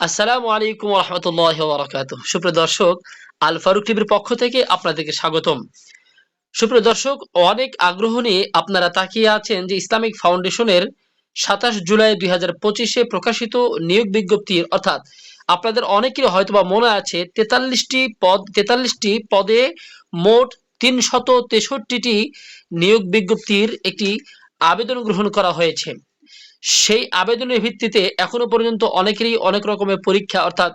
আসসালামু আলাইকুম রহমতুল্লাহ বরাকাত সুপ্রিয় দর্শক, আল ফারুক টিভির পক্ষ থেকে আপনাদেরকে স্বাগতম। সুপ্রিয় দর্শক, অনেক আগ্রহ নিয়ে আপনারা তাকিয়ে আছেন যে ইসলামিক ফাউন্ডেশনের সাতাশ জুলাই দুই হাজার পঁচিশে প্রকাশিত নিয়োগ বিজ্ঞপ্তির অর্থাৎ আপনাদের অনেকেরই হয়তোবা মনে আছে, তেতাল্লিশটি পদ, তেতাল্লিশটি পদে মোট তিনশত তেষট্টিটি নিয়োগ বিজ্ঞপ্তির একটি আবেদন গ্রহণ করা হয়েছে। সেই আবেদনের ভিত্তিতে এখনও পর্যন্ত অনেকেরই অনেক রকমের পরীক্ষা, অর্থাৎ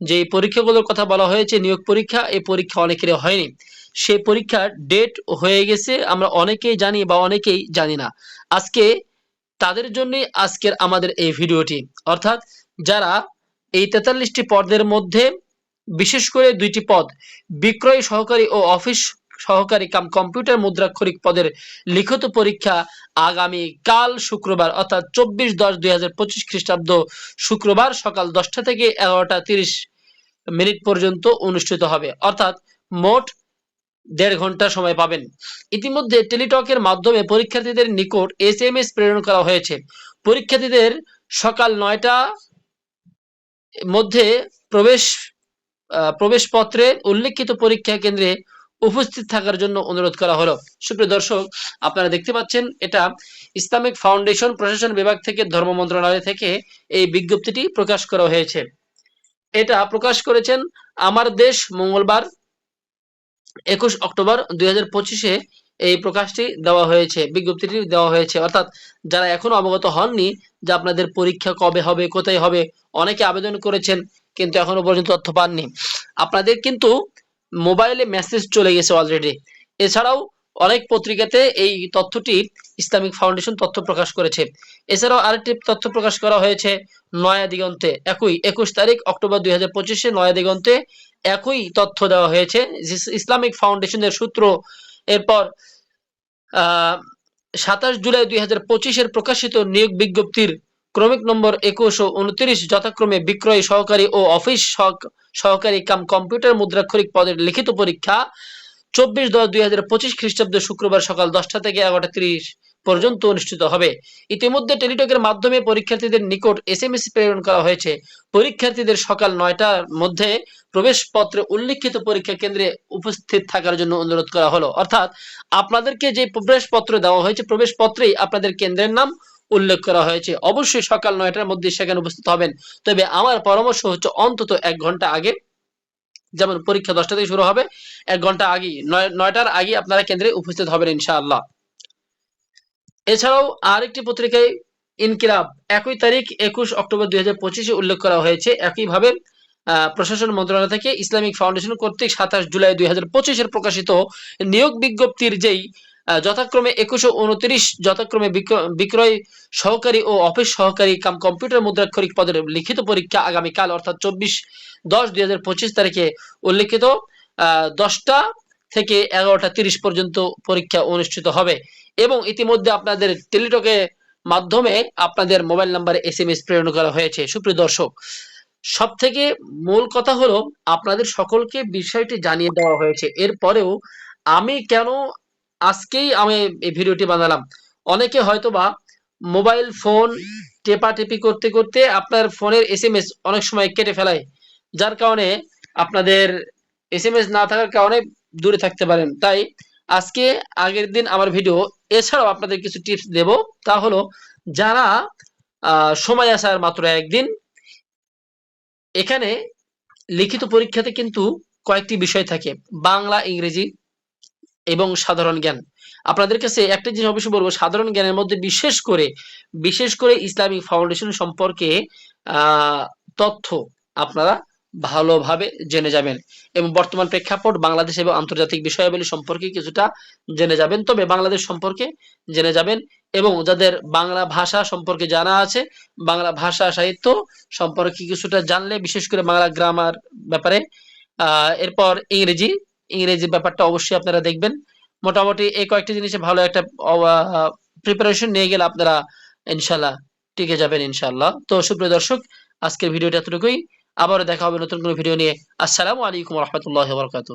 যে পরীক্ষাগুলোর কথা বলা হয়েছে, নিয়োগ পরীক্ষা, এই পরীক্ষা অনেকেরই হয়নি। সেই পরীক্ষার ডেট হয়ে গেছে, আমরা অনেকেই জানি বা অনেকেই জানি না। আজকে তাদের জন্যই আজকের আমাদের এই ভিডিওটি। অর্থাৎ যারা এই তেতাল্লিশটি পদের মধ্যে, বিশেষ করে দুইটি পদ, বিক্রয় সহকারী ও অফিস সহকারী কাম, কম্পিউটার মুদ্রাক্ষরিক পদের লিখিত পরীক্ষা আগামী কাল শুক্রবার, অর্থাৎ চব্বিশ দশ দুই হাজার পঁচিশ খ্রিস্টাব্দ শুক্রবার সকাল দশটা থেকে এগারোটা তিরিশ মিনিট পর্যন্ত অনুষ্ঠিত হবে। অর্থাৎ মোট দেড় ঘণ্টা সময় পাবেন। ইতিমধ্যে টেলিটকের মাধ্যমে পরীক্ষার্থীদের নিকট এস এম এস প্রেরণ করা হয়েছে। পরীক্ষার্থীদের সকাল নয়টা মধ্যে প্রবেশ প্রবেশপত্রে উল্লেখিত পরীক্ষা কেন্দ্রে উপস্থিত থাকার জন্য অনুরোধ করা হলো। সুপ্রিয় দর্শক, আপনারা দেখতে পাচ্ছেন, এটা ইসলামিক ফাউন্ডেশন প্রশাসন বিভাগ থেকে, ধর্ম মন্ত্রণালয় থেকে এই বিজ্ঞপ্তিটি প্রকাশ করা হয়েছে। এটা প্রকাশ করেছেন আমার দেশ মঙ্গলবার, একুশ অক্টোবর দুই হাজার পঁচিশে এই প্রকাশটি দেওয়া হয়েছে, বিজ্ঞপ্তিটি দেওয়া হয়েছে। অর্থাৎ যারা এখনও অবগত হননি যে আপনাদের পরীক্ষা কবে হবে, কোথায় হবে, অনেকে আবেদন করেছেন, কিন্তু এখনও পর্যন্ত তথ্য পাননি। আপনাদের কিন্তু মোবাইলে মেসেজ চলে গেছে অলরেডি এছাড়াও অনেক পত্রিকাতে এই তথ্যটি ইসলামিক ফাউন্ডেশন তথ্য প্রকাশ করেছে। এছাড়াও আরেকটি তথ্য প্রকাশ করা হয়েছে নয়া দিগন্তে। একই একুশ তারিখ অক্টোবর দুই হাজার পঁচিশে নয়া দিগন্তে একই তথ্য দেওয়া হয়েছে। ইসলামিক ফাউন্ডেশনের সূত্র এরপর, আহ, সাতাশ জুলাই দুই হাজার পঁচিশের প্রকাশিত নিয়োগ বিজ্ঞপ্তির ক্রমিক নম্বর একুশ ও উনত্রিশ যথাক্রমে বিক্রয় সহকারী ও অফিস সহকারী কাম কম্পিউটার মুদ্রাক্ষরিক পদের লিখিত পরীক্ষা চব্বিশ দশ দুই হাজার পঁচিশ খ্রিস্টাব্দে শুক্রবার সকাল দশটা থেকে এগারোটা ত্রিশ পর্যন্ত অনুষ্ঠিত হবে। ইতিমধ্যে টেলিটকের মাধ্যমে পরীক্ষার্থীদের নিকট এস এম এস প্রেরণ করা হয়েছে। পরীক্ষার্থীদের সকাল নয়টার মধ্যে প্রবেশপত্রে উল্লিখিত পরীক্ষা কেন্দ্রে উপস্থিত থাকার জন্য অনুরোধ করা হলো। অর্থাৎ আপনাদেরকে যে প্রবেশপত্র দেওয়া হয়েছে, প্রবেশপত্রেই আপনাদের কেন্দ্রের নাম উল্লেখ করা হয়েছে। অবশ্যই সকাল নয়টার মধ্যে সেখানে উপস্থিত হবেন। তবে আমার পরামর্শ হচ্ছে অন্তত এক ঘণ্টা আগে, যেমন পরীক্ষা দশটা থেকে শুরু হবে, এক ঘণ্টা আগে নয়টার আগে আপনারা কেন্দ্রে উপস্থিত হবেন ইনশাআল্লাহ। এছাড়াও আরেকটি পত্রিকায় ইনকিলাব, একই তারিখ, একুশ অক্টোবর দুই হাজার পঁচিশে উল্লেখ করা হয়েছে। একইভাবে প্রশাসন মন্ত্রণালয় থেকে ইসলামিক ফাউন্ডেশন কর্তৃক সাতাশ জুলাই দুই হাজার পঁচিশের প্রকাশিত নিয়োগ বিজ্ঞপ্তির যেই যথাক্রমে একুশো উনত্রিশ, যথাক্রমে বিক্রয় সহকারী ও অফিস সহকারী কাম কম্পিউটার মুদ্রাক্ষরিক পদের লিখিত পরীক্ষা আগামীকাল, অর্থাৎ চব্বিশ দশ দুই হাজার পঁচিশ তারিখে উল্লেখিত। দশটা থেকে এগারোটা তিরিশ পর্যন্ত পরীক্ষা অনুষ্ঠিত হবে। এবং ইতিমধ্যে আপনাদের টেলিটকে মাধ্যমে আপনাদের মোবাইল নাম্বারে এস এম এস প্রেরণ করা হয়েছে। সুপ্রিয় দর্শক সব থেকে মূল কথা হলো, আপনাদের সকলকে বিষয়টি জানিয়ে দেওয়া হয়েছে। এরপরেও আমি কেন আজকেই আমি এই ভিডিওটি বানালাম। অনেকে হয়তোবা মোবাইল ফোন টেপাটেপি করতে করতে আপনার ফোনের এস এম এস অনেক সময় কেটে ফেলায়। যার কারণে আপনাদের এস এম এস না থাকার কারণে দূরে থাকতে পারেন। তাই আজকে আগের দিন আমার ভিডিও, এছাড়াও আপনাদের কিছু টিপস দেব। তা হলো, যারা সময় আসার মাত্র একদিন, এখানে লিখিত পরীক্ষাতে কিন্তু কয়েকটি বিষয় থাকে। বাংলা, ইংরেজি এবং সাধারণ জ্ঞান। আপনাদের কাছে একটা জিনিস অবশ্যই বলব, সাধারণ জ্ঞানের মধ্যে বিশেষ করে বিশেষ করে ইসলামিক ফাউন্ডেশন সম্পর্কে তথ্য আপনারা ভালোভাবে জেনে যাবেন এবং বর্তমান প্রেক্ষাপট বাংলাদেশ এবং আন্তর্জাতিক বিষয়াবলী সম্পর্কে কিছুটা জেনে যাবেন। তবে বাংলাদেশ সম্পর্কে জেনে যাবেন এবং যাদের বাংলা ভাষা সম্পর্কে জানা আছে, বাংলা ভাষা সাহিত্য সম্পর্কে কিছুটা জানলে, বিশেষ করে বাংলা গ্রামার ব্যাপারে এরপর ইংরেজি ইংরেজি ব্যাপারটা অবশ্যই আপনারা দেখবেন। মোটামুটি এই কয়েকটি জিনিসে ভালো একটা প্রিপারেশন নিয়ে গেলে আপনারা ইনশাল্লাহ টিকে যাবেন ইনশাল্লাহ। তো সুপ্রিয় দর্শক, আজকের ভিডিওটা এতটুকুই। আবারও দেখা হবে নতুন কোনো ভিডিও নিয়ে। আসসালামু আলাইকুম রহমতুল্লাহ বরকাত